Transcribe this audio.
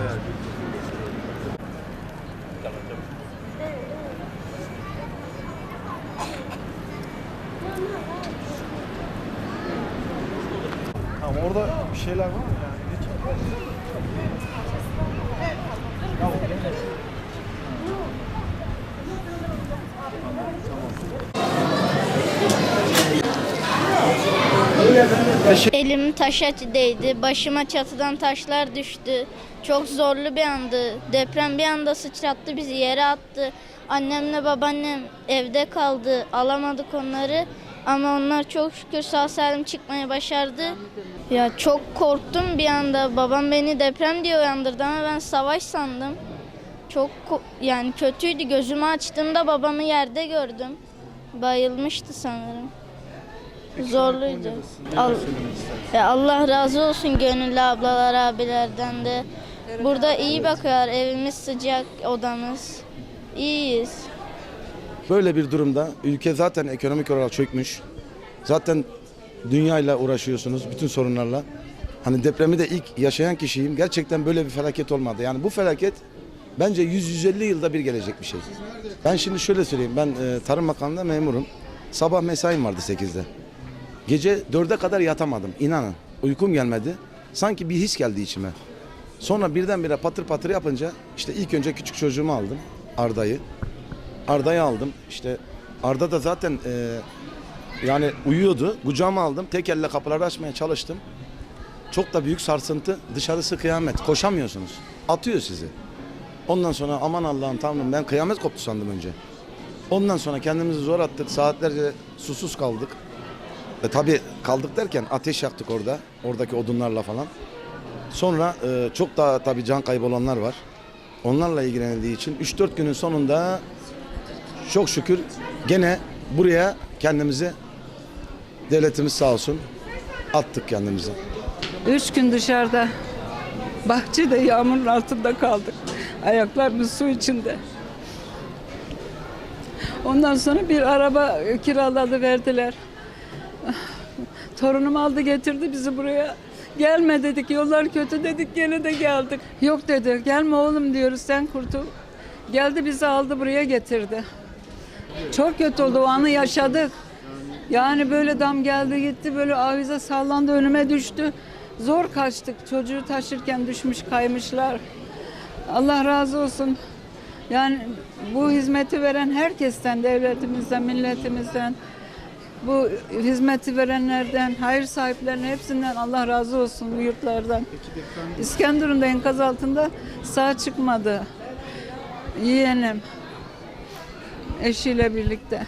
bayağı Tamam orada bir şeyler var mı yani? Elim taşa değdi. Başıma çatıdan taşlar düştü. Çok zorlu bir andı. Deprem bir anda sıçrattı bizi yere attı. Annemle babaannem evde kaldı. Alamadık onları. Ama onlar çok şükür sağ salim çıkmayı başardı. Ya çok korktum bir anda. Babam beni deprem diye uyandırdı ama ben savaş sandım. Çok yani kötüydü. Gözümü açtığımda babamı yerde gördüm. Bayılmıştı sanırım. Zorluydu. Al- ya Allah razı olsun gönüllü ablalar abilerden de. Burada iyi bakıyorlar. Evimiz sıcak, odamız. İyiyiz. Böyle bir durumda ülke zaten ekonomik olarak çökmüş. Zaten dünyayla uğraşıyorsunuz bütün sorunlarla. Hani depremi de ilk yaşayan kişiyim. Gerçekten böyle bir felaket olmadı. Yani bu felaket bence 100-150 yılda bir gelecek bir şey. Ben şimdi şöyle söyleyeyim. Ben e, Tarım Bakanlığı'nda memurum. Sabah mesaim vardı 8'de. Gece 4'e kadar yatamadım. İnanın. Uykum gelmedi. Sanki bir his geldi içime. Sonra birdenbire patır patır yapınca işte ilk önce küçük çocuğumu aldım. Arda'yı. Arda'yı aldım. İşte Arda da zaten e, yani uyuyordu. Kucağıma aldım. Tek elle kapıları açmaya çalıştım. Çok da büyük sarsıntı. Dışarısı kıyamet. Koşamıyorsunuz. Atıyor sizi. Ondan sonra aman Allah'ım tanrım ben kıyamet koptu sandım önce. Ondan sonra kendimizi zor attık. Saatlerce susuz kaldık. E, tabii kaldık derken ateş yaktık orada. Oradaki odunlarla falan. Sonra e, çok daha tabii can kaybı olanlar var. Onlarla ilgilenildiği için 3-4 günün sonunda çok şükür gene buraya kendimizi devletimiz sağ olsun attık kendimizi. Üç gün dışarıda bahçede yağmurun altında kaldık. Ayaklarımız su içinde. Ondan sonra bir araba kiraladı verdiler. Torunum aldı getirdi bizi buraya. Gelme dedik yollar kötü dedik gene de geldik. Yok dedi gelme oğlum diyoruz sen kurtul. Geldi bizi aldı buraya getirdi. Çok kötü oldu o anı yaşadık. Yani böyle dam geldi gitti böyle avize sallandı önüme düştü. Zor kaçtık çocuğu taşırken düşmüş kaymışlar. Allah razı olsun. Yani bu hizmeti veren herkesten, devletimizden, milletimizden, bu hizmeti verenlerden, hayır sahiplerinin hepsinden Allah razı olsun bu yurtlardan. İskenderun'da enkaz altında sağ çıkmadı. Yeğenim eşiyle birlikte.